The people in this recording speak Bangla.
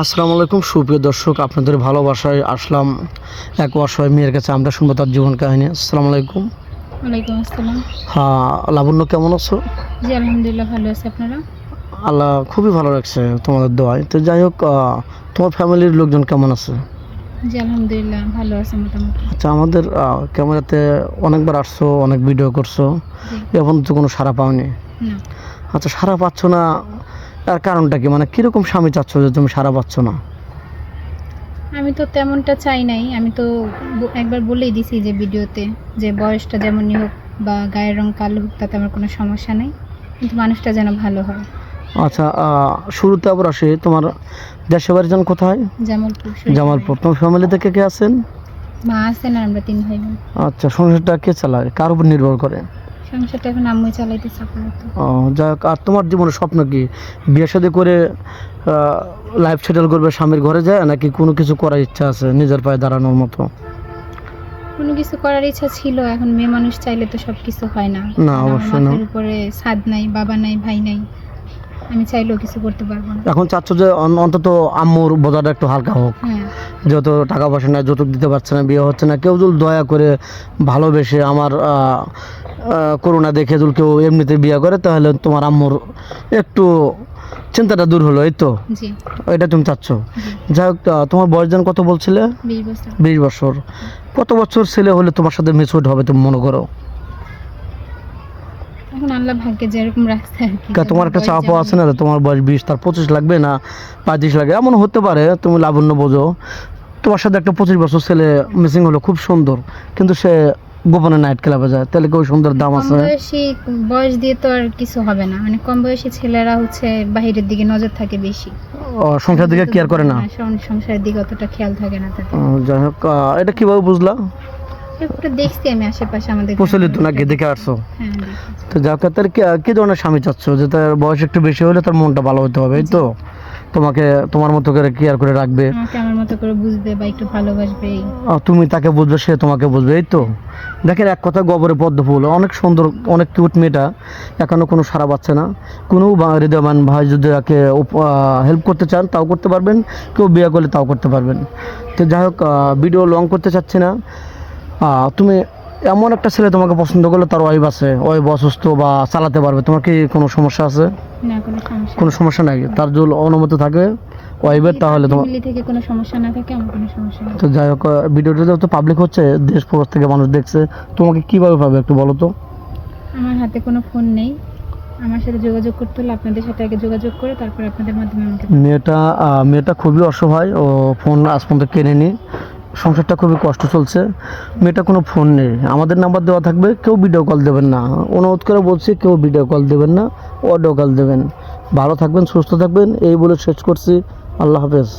আসসালামু আলাইকুম সুপ্রিয় দর্শক আপনাদের ভালোবাসায় আসলাম এক অসহায় মেয়ের কাছে। আমরা শুনব তার জীবন কাহিনী। আসসালামু আলাইকুম। ওয়ালাইকুম আসসালাম। হ্যাঁ লাবণ্য কেমন আছো? জি আলহামদুলিল্লাহ ভালো আছে। আপনারা? আল্লাহ খুবই ভালো রাখছে তোমাদের দোয়ায়। তো যাই হোক তোমার ফ্যামিলির লোকজন কেমন আছে? জি আলহামদুলিল্লাহ ভালো আছে মোটামুটি। আচ্ছা আমাদের ক্যামেরাতে অনেকবার আসছো অনেক ভিডিও করছ। এখন তো কোনো সারা পাওনি। আচ্ছা সারা পাচ্ছ না তার কারণটা কি? মানে কীরকম স্বামী চাচ্ছ যে তুমি সারা পাচ্ছ না? আমি তো তেমনটা চাই নাই। আমি তো একবার বলেই দিছি যে ভিডিওতে যে বয়সটা যেমনই হোক বা গায়ের রং কালো হোক তাতে আমার কোনো সমস্যা নেই। কিন্তু মানুষটা যেন ভালো হয়। আচ্ছা শুরুতে আবার আসি। তোমার দেশের বাড়ি যান কোথায়? জামালপুর জামালপুর। তোমার ফ্যামিলি থেকে কে আছেন? মা আছেন আর আমরা তিন ভাই বোন। আচ্ছা সংসারটা কে চালায়? কার উপর নির্ভর করে? সংসারটা এখন আম্মুই চালাইতেছে আপাতত। ও যাই আর তোমার জীবনের স্বপ্ন কি? বিয়ে শাদী করে লাইফ সেটেল করবে স্বামীর ঘরে যায় নাকি কোনো কিছু করার ইচ্ছা আছে নিজের পায়ে দাঁড়ানোর মতো? কোনো কিছু করার ইচ্ছা ছিল এখন মেয়ে মানুষ চাইলে তো সব কিছু হয় না। না, অবশ্যই না। উপরে ছাদ নাই বাবা নাই ভাই নাই। আমি চাইলেও কিছু করতে পারব না। এখন চাচ্ছ যে অন্তত আম্মুর বোঝাটা একটু হালকা হোক। হ্যাঁ। যত টাকা পয়সা না যৌতুক দিতে পারছে না বিয়ে হচ্ছে না কেউ যদি দয়া করে ভালোবেসে আমার করোনা দেখে যদি কেউ এমনিতে বিয়ে করে তাহলে তোমার আম্মুর একটু চিন্তাটা দূর হলো এই তো? এটা তুমি চাচ্ছ? যাই হোক তোমার বয়স যেন কত বলছিলে? বিশ বছর। কত বছর ছেলে হলে তোমার সাথে মিসুড হবে তুমি মনে করো? এখন আল্লাহ ভাগ্যে যেরকম রাখছে আর কি। তোমার একটা চাপও আছে না তোমার বয়স বিশ তার পঁচিশ লাগবে না পঁয়ত্রিশ লাগে এমন হতে পারে তুমি লাবণ্য বোঝো। তোমার সাথে একটা পঁচিশ বছর ছেলে মিসিং হলো খুব সুন্দর কিন্তু সে গোপনে নাইট ক্লাবে যায় তাহলে কি ওই সুন্দর দাম আছে? বয়সী বয়স দিয়ে তো আর কিছু হবে না মানে কম বয়সী ছেলেরা হচ্ছে বাহিরের দিকে নজর থাকে বেশি। ও, সংসার দিকে কেয়ার করে না? হ্যাঁ, সংসারের দিকে অতটা খেয়াল থাকে না তাদের। যাই হোক এটা কীভাবে বুঝলা? একটু দেখছি আমি আশেপাশে আমাদের প্রচলিত নাকি দেখে আসছো? হ্যাঁ তো যাক তার কি ধরনের স্বামী চাচ্ছ? যে তার বয়স একটু বেশি হলে তার মনটা ভালো হতে হবে তো? তোমাকে তোমার মতো করে কেয়ার করে রাখবে। আমার মতো করে বুঝবে বা একটু ভালোবাসবে। তুমি তাকে বুঝবে সে তোমাকে বুঝবে এই তো? দেখেন এক কথা গোবরে পদ্ম ফুল অনেক সুন্দর অনেক কিউট মেয়েটা এখনও কোনো সারা পাচ্ছে না। কোনো হৃদয়বান ভাই যদি তাকে হেল্প করতে চান তাও করতে পারবেন। কেউ বিয়ে করলে তাও করতে পারবেন। তো যাই হোক ভিডিও লং করতে চাচ্ছি না। তুমি এমন একটা ছেলে তোমাকে পছন্দ করলে তার ওয়াইফ আছে ওয়াইফ অসুস্থ বা চালাতে পারবে তোমার কি কোনো সমস্যা আছে? কোনো সমস্যা নাই। তার যদি অনুমতি থাকে ওয়াইফের তাহলে তোমার থেকে কোনো সমস্যা না থাকে আমার কোনো সমস্যা তো যাই হোক ভিডিওটা তো পাবলিক হচ্ছে দেশ প্রবাস থেকে মানুষ দেখছে তোমাকে কীভাবে পাবে একটু বলো তো? আমার হাতে কোনো ফোন নেই। আমার সাথে যোগাযোগ করতে হলে আপনাদের সাথে আগে যোগাযোগ করে তারপর আপনাদের মাধ্যমে আমাকে মেয়েটা মেয়েটা খুবই অসহায় ও ফোন আজ পর্যন্ত কেনেনি। সংসারটা খুবই কষ্ট চলছে। মেয়েটা কোনো ফোন নেই। আমাদের নাম্বার দেওয়া থাকবে, কেউ ভিডিও কল দেবেন না। অনুরোধ করে বলছি, কেউ ভিডিও কল দেবেন না অডিও কল দেবেন। ভালো থাকবেন, সুস্থ থাকবেন, এই বলে শেষ করছি। আল্লাহ হাফেজ।